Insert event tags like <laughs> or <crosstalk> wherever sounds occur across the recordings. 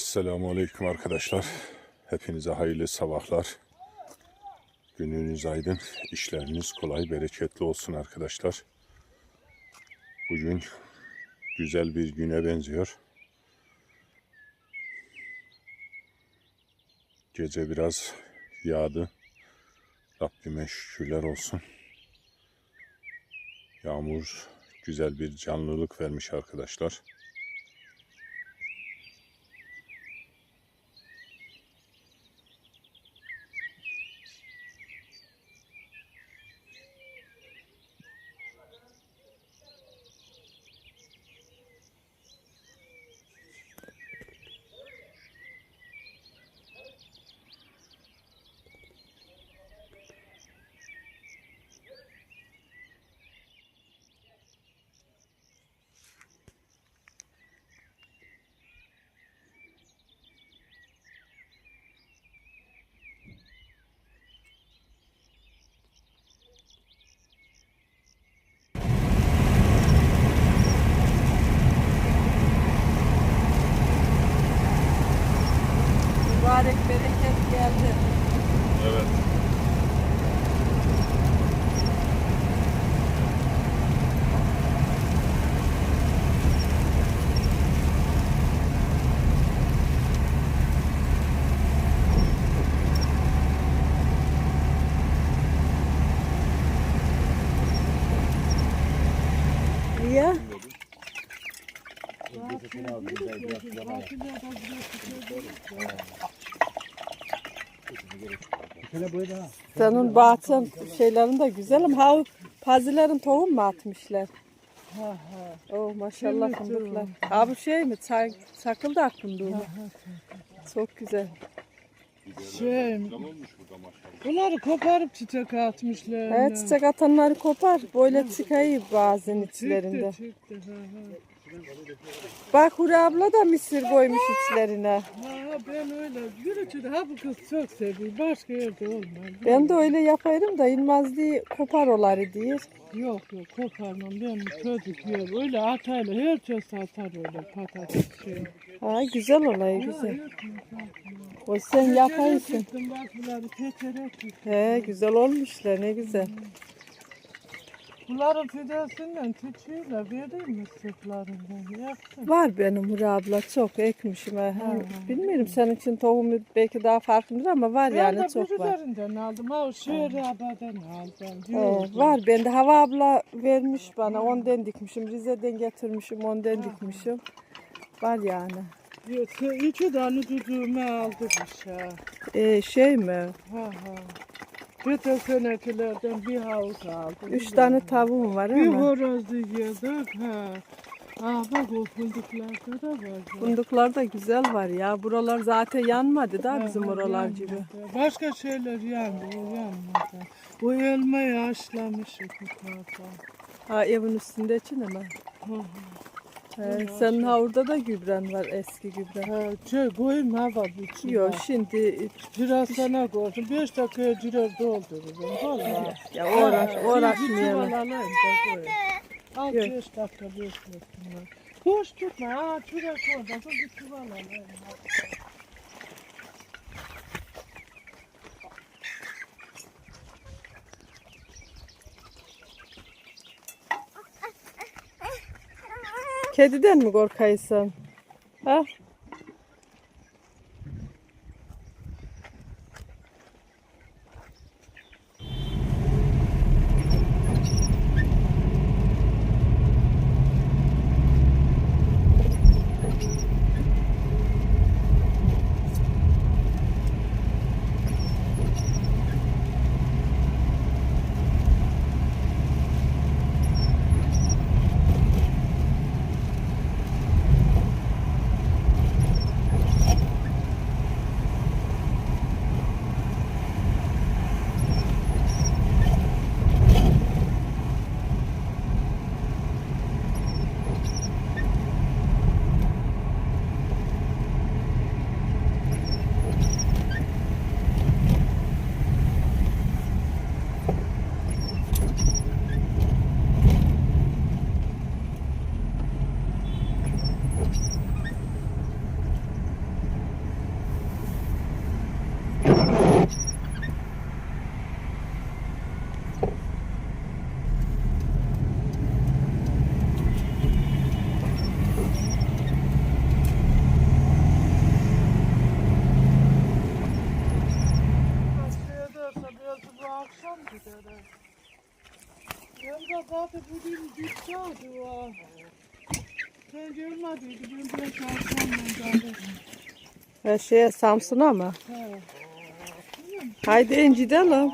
Esselamu Aleyküm arkadaşlar. Hepinize hayırlı sabahlar. Gününüz aydın, işleriniz kolay, bereketli olsun arkadaşlar. Bugün güzel bir güne benziyor. Gece biraz yağdı. Rabbime şükürler olsun. Yağmur güzel bir canlılık vermiş arkadaşlar. Mübarek Senin bahçen şeylerin de güzel ama ha o pazilerin tohum mu atmışlar? Oh maşallah fındıklar. Ha bu şey mi? Çay, çakıldak fındığı mı? Çok güzel. Şey, bunları koparıp çiçek atmışlar. Evet çiçek atanları kopar. Böyle çıkayı bazen Çıktı, içlerinde. çıktı. Ha, ha. Bak Huri abla da mısır koymuş içlerine. Ha, ben öyle yürütüde ha bu kız çok seviyor. Başka yerde olmaz. Ben de öyle yaparım da İlmaz diye kopar oları diye. Yok yok koparmam. Ben çocuk yer. Öyle atayla her çöz atar öyle patates şey. Ha güzel olay güzel. Yok, O sen yaparsın. He güzel olmuşlar ne güzel. Bunların fidesinden çiçeğiyle vereyim mi sırtlarından? Yapsın. Var benim Huri abla çok ekmişim. Ha. Bilmiyorum senin için tohumu belki daha farklıdır ama var Ben yani de çok var. üzerinden aldım. Ha o şehri abadan aldım. Diyordum. var bende hava abla vermiş bana ondan dikmişim. Rize'den getirmişim ondan dikmişim. Var yani. Yok, iki tane düdüğümü aldı bir şey. Ee, şey mi? Ha ha. Geçen senekilerden bir havuz aldım. Üç tane tavuğum var Bir ama. horoz yedik ha. Ah bak o fındıklarda da var. Fındıklar da güzel var ya. Buralar zaten yanmadı da bizim oralar yanmadı. gibi. Başka şeyler yandı, o yanmadı. O elmayı haşlamış yukarıda. Ha evin üstünde için ama. Ha, ha. He, senin ha orada da gübren var eski gübren. Ha, şey koyayım hava biçim. Yok şimdi Biraz sana koydum. Beş dakikaya cirer doldururum. Valla. <laughs> ya uğraş, uğraşmayalım. Al Yok. beş dakika beklesinler. Boş tutma. Aa orada. Dur bir çuval alayım. Kediden mi korkaysın? Gider. ha. Ben de zaten bugün gitti o. Sen görmediydi. Ben de şanslanmam geldim. Her şeye Samsun'a mı? He. Haydi in gidelim.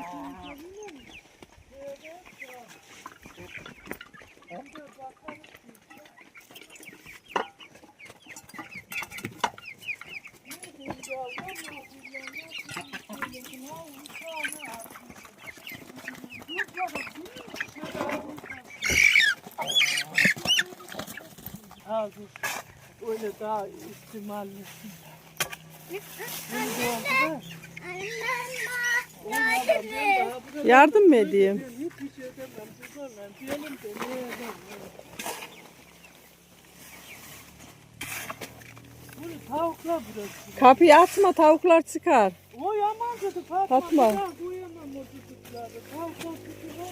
Az öyle daha ihtimallisin. Yardım mı edeyim? Hiçbir şey demem, demem. Diyelim de ne edemem. Bunu tavukla burası. Kapıyı açma tavuklar çıkar. O yaman dedi Fatma. Fatma. Bir daha koyamam o çocukları. Tavukla tutuyor.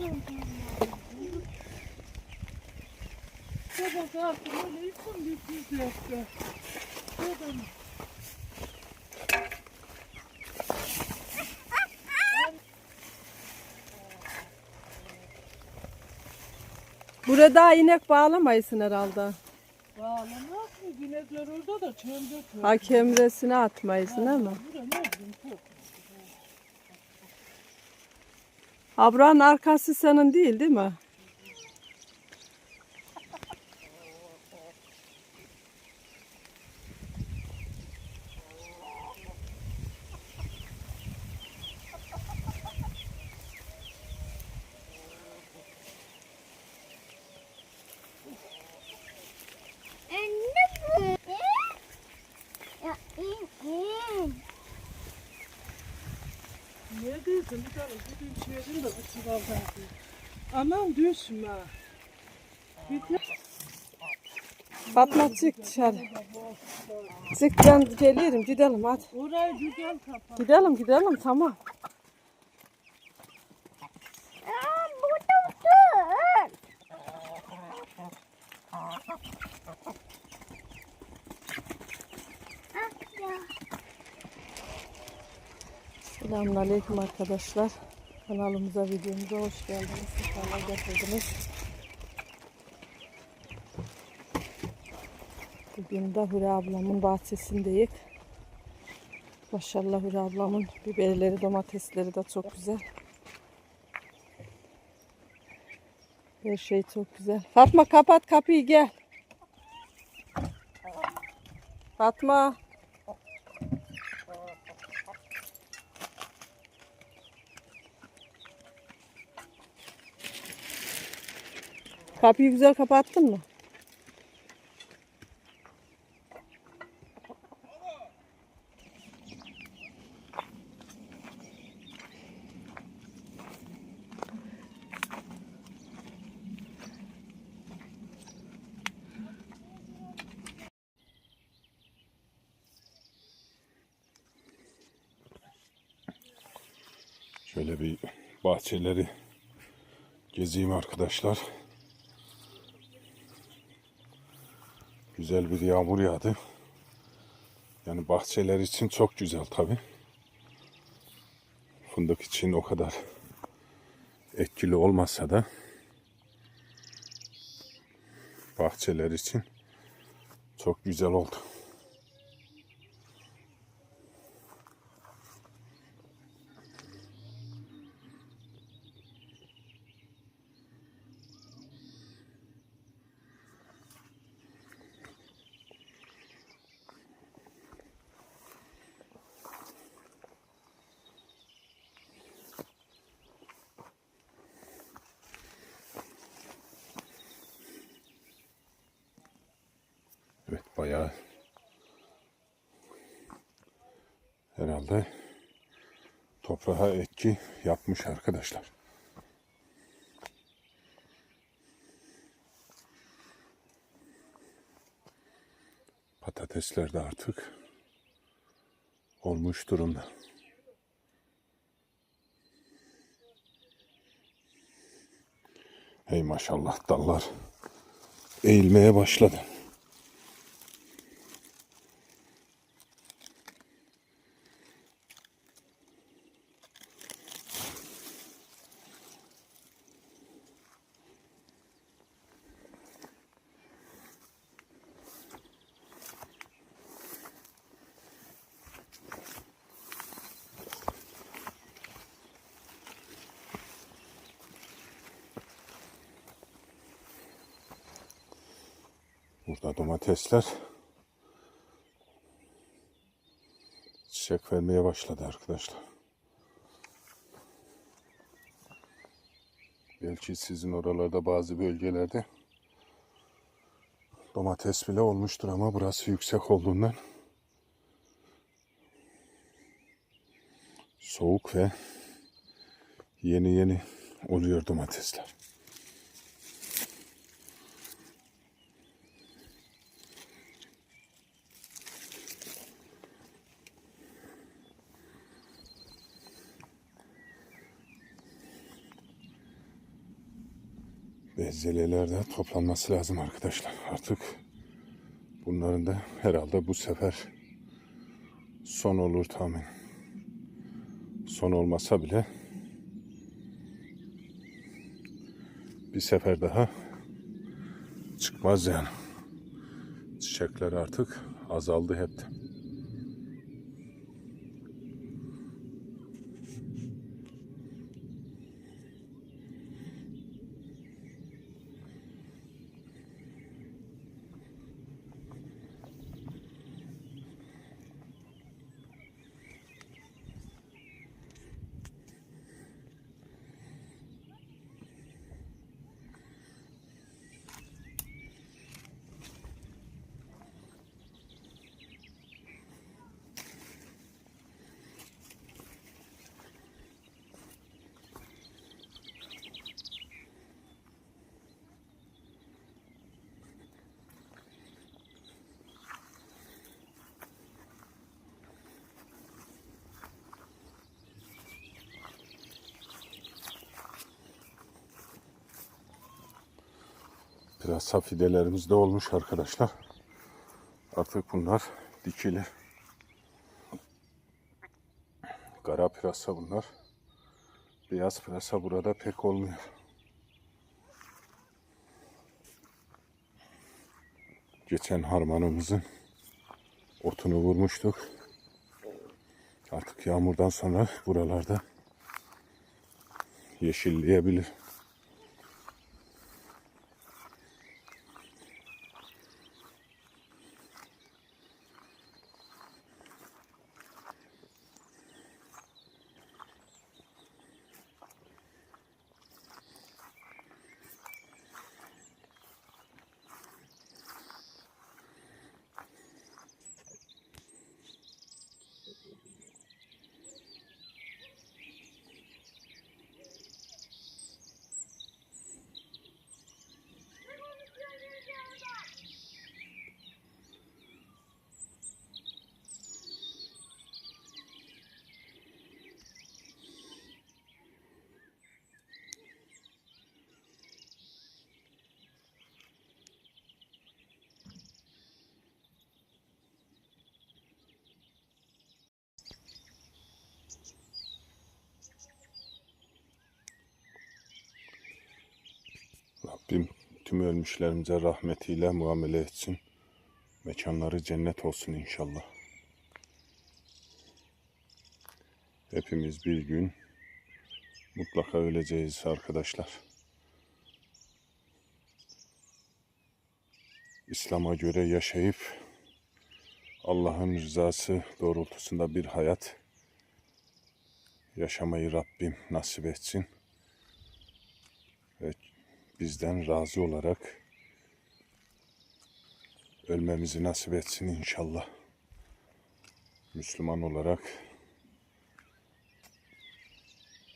Baba zaten öyle bir yaptı. Burada inek bağlamayısın herhalde. bağlamaz mı? Binekler orada da çömdek yok. Ha kemresine atmayısın değil mi? Bura ne bileyim çok. Abranın arkası senin değil değil mi? Anne bu. Ya in in. Değilsin? Bir gideyim çiğnedim de bu çuvaldan. Aman düşme. Gitme. Fatma çık dışarı. Çık ben gelirim gidelim hadi. Orayı güzel kapat. Gidelim gidelim tamam. Aa, bu da dur. Ah, ya. Selamünaleyküm arkadaşlar. Kanalımıza videomuza hoş geldiniz. Sefalar getirdiniz. Bugün de Hüre ablamın bahçesindeyiz. Maşallah Hüre ablamın biberleri, domatesleri de çok güzel. Her şey çok güzel. Fatma kapat kapıyı gel. Fatma. Kapıyı güzel kapattın mı? Şöyle bir bahçeleri gezeyim arkadaşlar. Güzel bir yağmur yağdı. Yani bahçeler için çok güzel tabi. Fındık için o kadar etkili olmasa da bahçeler için çok güzel oldu. bayağı herhalde toprağa etki yapmış arkadaşlar. Patatesler de artık olmuş durumda. Hey maşallah dallar eğilmeye başladı. Burada domatesler çiçek vermeye başladı arkadaşlar. Belki sizin oralarda bazı bölgelerde domates bile olmuştur ama burası yüksek olduğundan soğuk ve yeni yeni oluyor domatesler. Bezeleler de toplanması lazım arkadaşlar. Artık bunların da herhalde bu sefer son olur tahmin. Son olmasa bile bir sefer daha çıkmaz yani. Çiçekler artık azaldı hep. De. Pırasa fidelerimiz de olmuş arkadaşlar. Artık bunlar dikili. Kara pırasa bunlar. Beyaz pırasa burada pek olmuyor. Geçen harmanımızın otunu vurmuştuk. Artık yağmurdan sonra buralarda yeşilleyebilir. Rabbim tüm ölmüşlerimize rahmetiyle muamele etsin. Mekanları cennet olsun inşallah. Hepimiz bir gün mutlaka öleceğiz arkadaşlar. İslam'a göre yaşayıp Allah'ın rızası doğrultusunda bir hayat yaşamayı Rabbim nasip etsin. Ve bizden razı olarak ölmemizi nasip etsin inşallah. Müslüman olarak,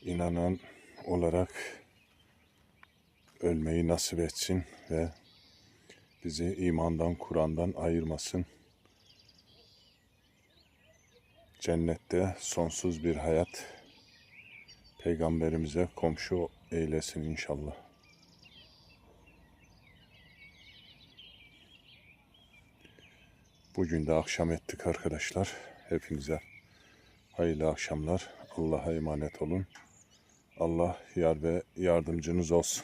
inanan olarak ölmeyi nasip etsin ve bizi imandan, Kur'an'dan ayırmasın. Cennette sonsuz bir hayat peygamberimize komşu eylesin inşallah. Bugün de akşam ettik arkadaşlar. Hepinize hayırlı akşamlar. Allah'a emanet olun. Allah yar ve yardımcınız olsun.